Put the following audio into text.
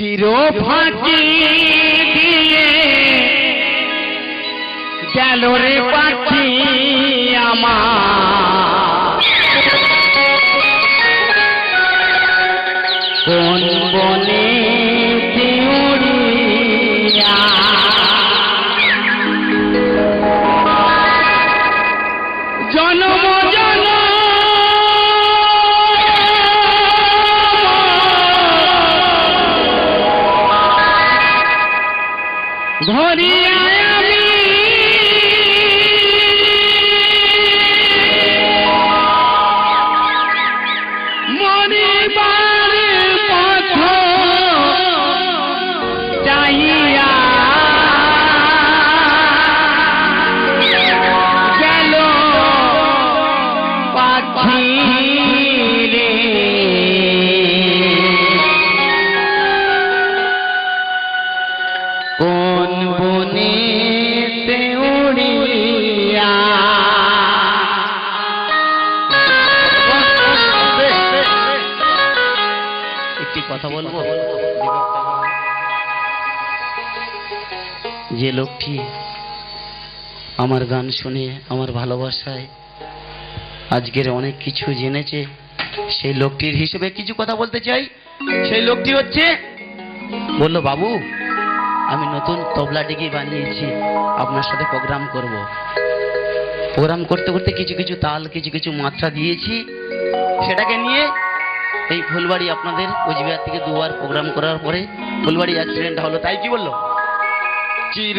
চির ফাঁকি দিয়ে গেল রে পাখি আমার। বনে জনম জন money. বলব? যে লোকটি আমার গান শুনে, আমার ভালোবাসায় আজকের অনেক কিছু জেনেছে, সেই লোকটির হিসেবে কিছু কথা বলতে চাই। সেই লোকটি হচ্ছে, বলল, বাবু, আমি নতুন তবলা ডিগি বানিয়েছি, আপনার সাথে প্রোগ্রাম করব। প্রোগ্রাম করতে করতে কিছু কিছু তাল, কিছু কিছু মাত্রা দিয়েছি, সেটাকে নিয়ে এই ফুলবাড়ি আপনাদের কোচবিহার থেকে দুবার প্রোগ্রাম করার পরে ফুলবাড়ি অ্যাক্সিডেন্ট হলো, তাই কি বলল? চির